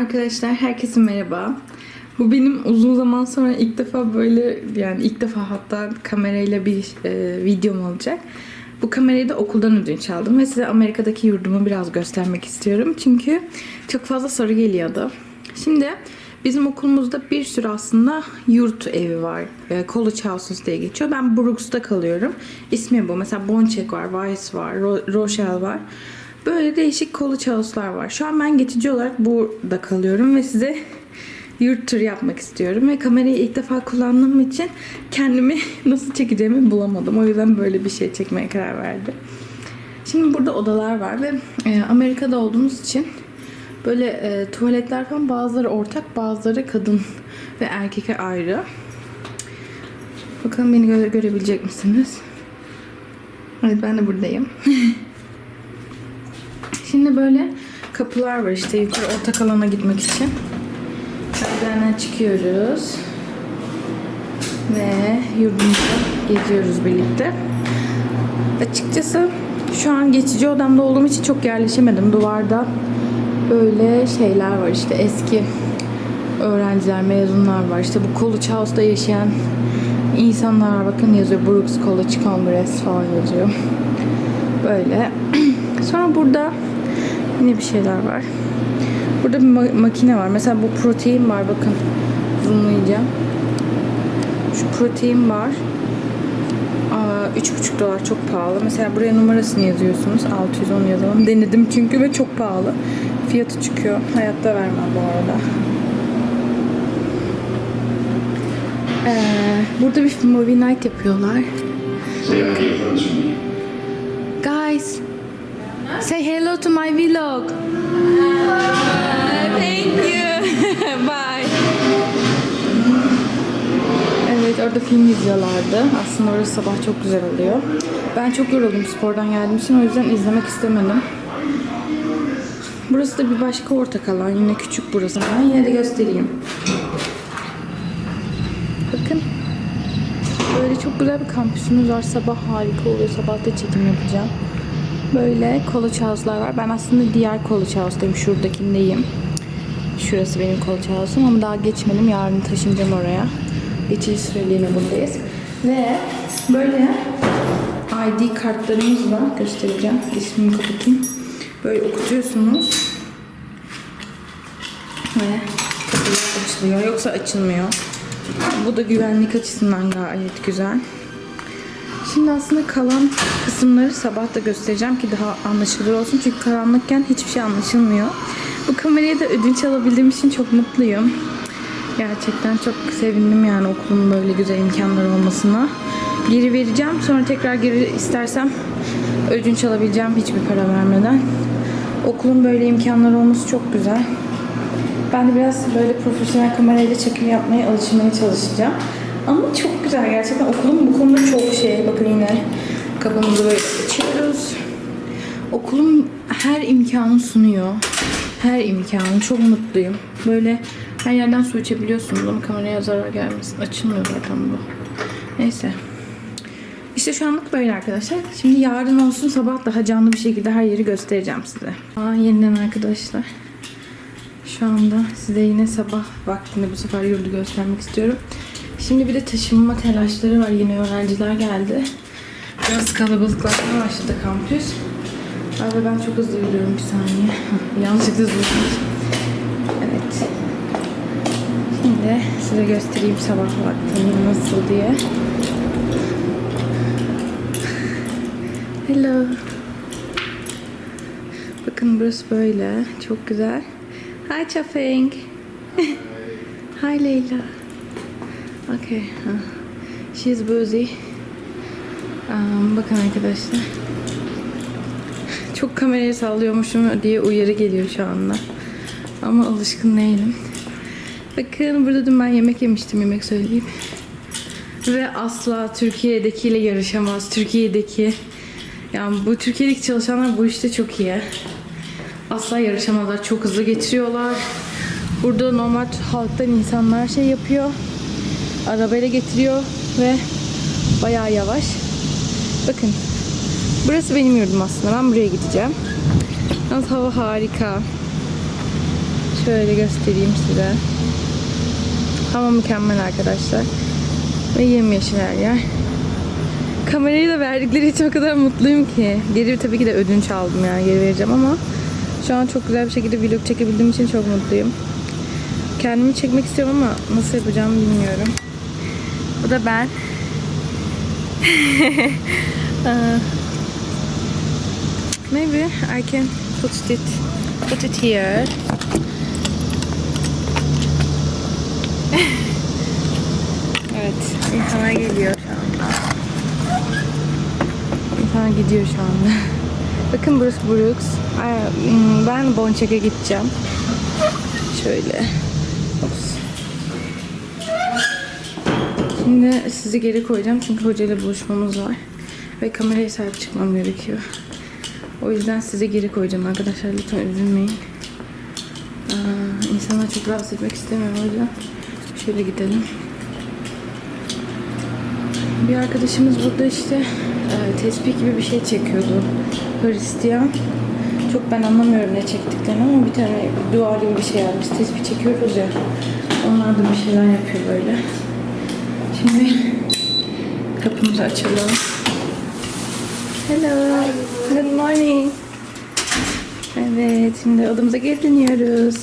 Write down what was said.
Arkadaşlar herkese merhaba. Bu benim uzun zaman sonra ilk defa böyle yani ilk defa hatta kamerayla bir e, videom olacak. Bu kamerayı da okuldan ödünç aldım ve size Amerika'daki yurdumu biraz göstermek istiyorum. Çünkü çok fazla soru geliyordu. Şimdi bizim okulumuzda bir sürü aslında yurt evi var. E, College Houses diye geçiyor. Ben Brooks'ta kalıyorum. İsmi bu. Mesela Bonchek var, Weiss var, Ro- Rochelle var. Böyle değişik college house'lar var. Şu an ben geçici olarak burada kalıyorum ve size yurt turu yapmak istiyorum. Ve kamerayı ilk defa kullandığım için kendimi nasıl çekeceğimi bulamadım. O yüzden böyle bir şey çekmeye karar verdim. Şimdi burada odalar var ve e, Amerika'da olduğumuz için böyle e, tuvaletler falan bazıları ortak bazıları kadın ve erkeke ayrı. Bakalım beni göre- görebilecek misiniz? Evet ben de buradayım. Şimdi böyle kapılar var işte yukarı ortak alana gitmek için. Merdivenden çıkıyoruz. Ve yurdumuza geziyoruz birlikte. Açıkçası şu an geçici odamda olduğum için çok yerleşemedim. Duvarda böyle şeyler var işte eski öğrenciler, mezunlar var. İşte bu College House'da yaşayan insanlar var. Bakın yazıyor Brooks College Congress falan yazıyor. Böyle. Sonra burada yine bir şeyler var. Burada bir ma- makine var. Mesela bu protein var. Bakın. Zoomlayacağım. Şu protein var. Aa, 3,5 dolar çok pahalı. Mesela buraya numarasını yazıyorsunuz. 610 yazalım. Denedim çünkü ve çok pahalı. Fiyatı çıkıyor. Hayatta vermem bu arada. Ee, burada bir movie night yapıyorlar. Guys, say hello to my vlog. Thank you. Bye. Evet orada film izliyorlardı. Aslında orası sabah çok güzel oluyor. Ben çok yoruldum spordan geldiğim için o yüzden izlemek istemedim. Burası da bir başka ortak alan. Yine küçük burası. Ben yine de göstereyim. Bakın. Böyle çok güzel bir kampüsümüz var. Sabah harika oluyor. Sabah da çekim yapacağım. Böyle college house'lar var. Ben aslında diğer college house'dayım. Şuradakindeyim. Şurası benim college house'um ama daha geçmedim. Yarın taşınacağım oraya. Geçici süreliğine buradayız. Ve böyle ID kartlarımız var. Göstereceğim. İsmimi kapatayım. Böyle okutuyorsunuz. Ve kapılar açılıyor. Yoksa açılmıyor. Bu da güvenlik açısından gayet güzel. Şimdi aslında kalan kısımları sabah da göstereceğim ki daha anlaşılır olsun. Çünkü karanlıkken hiçbir şey anlaşılmıyor. Bu kamerayı da ödünç alabildiğim için çok mutluyum. Gerçekten çok sevindim yani okulun böyle güzel imkanları olmasına. Geri vereceğim. Sonra tekrar geri istersem ödünç alabileceğim hiçbir para vermeden. Okulun böyle imkanları olması çok güzel. Ben de biraz böyle profesyonel kamerayla çekim yapmaya alışmaya çalışacağım. Ama çok güzel gerçekten okulum bu konuda çok şey. Bakın yine kapımızı böyle açıyoruz. Okulum her imkanı sunuyor. Her imkanı. Çok mutluyum. Böyle her yerden su içebiliyorsunuz ama kameraya zarar gelmesin. Açılmıyor zaten bu. Neyse. İşte şu anlık böyle arkadaşlar. Şimdi yarın olsun sabah daha canlı bir şekilde her yeri göstereceğim size. Aa, yeniden arkadaşlar. Şu anda size yine sabah vaktinde bu sefer yurdu göstermek istiyorum. Şimdi bir de taşınma telaşları var. Yine öğrenciler geldi. Biraz kalabalıklaşmaya başladı kampüs. Abi ben çok hızlı yürüyorum bir saniye. Yanlışlıkla zıpladım. Evet. Şimdi size göstereyim sabah vaktinin nasıl diye. Hello. Bakın burası böyle. Çok güzel. Hi Chafing. Hi Leyla. Okay. She's busy. Um, bakın arkadaşlar. Çok kamerayı sallıyormuşum diye uyarı geliyor şu anda. Ama alışkın değilim. Bakın burada dün ben yemek yemiştim yemek söyleyeyim. Ve asla Türkiye'dekiyle yarışamaz. Türkiye'deki yani bu Türkiye'deki çalışanlar bu işte çok iyi. Asla yarışamazlar. Çok hızlı getiriyorlar. Burada normal halktan insanlar şey yapıyor. Arabayla getiriyor ve bayağı yavaş. Bakın. Burası benim yurdum aslında. Ben buraya gideceğim. Yalnız hava harika. Şöyle göstereyim size. Hava mükemmel arkadaşlar. Ve yemyeşil her yer. Kamerayı da verdikleri için o kadar mutluyum ki. Geri tabii ki de ödünç aldım yani geri vereceğim ama şu an çok güzel bir şekilde vlog çekebildiğim için çok mutluyum. Kendimi çekmek istiyorum ama nasıl yapacağımı bilmiyorum. Da ben. Uh, maybe I can put it put it here. evet, insanlar geliyor şu anda. İnsanlar gidiyor şu anda. Bakın burası Brooks. Hmm, Ben Bonçak'a gideceğim. Şöyle. Ops. Şimdi sizi geri koyacağım çünkü hocayla buluşmamız var. Ve kameraya sahip çıkmam gerekiyor. O yüzden sizi geri koyacağım arkadaşlar. Lütfen üzülmeyin. Aa, insanları çok rahatsız etmek istemiyorum o yüzden. Şöyle gidelim. Bir arkadaşımız burada işte e, tespih gibi bir şey çekiyordu. Hristiyan. Çok ben anlamıyorum ne çektiklerini ama bir tane dua gibi bir şey yapmış. Tespih çekiyoruz ya. Onlar da bir şeyler yapıyor böyle. Şimdi kapımızı açalım. Hello. Good morning. Evet, şimdi odamıza geri dönüyoruz.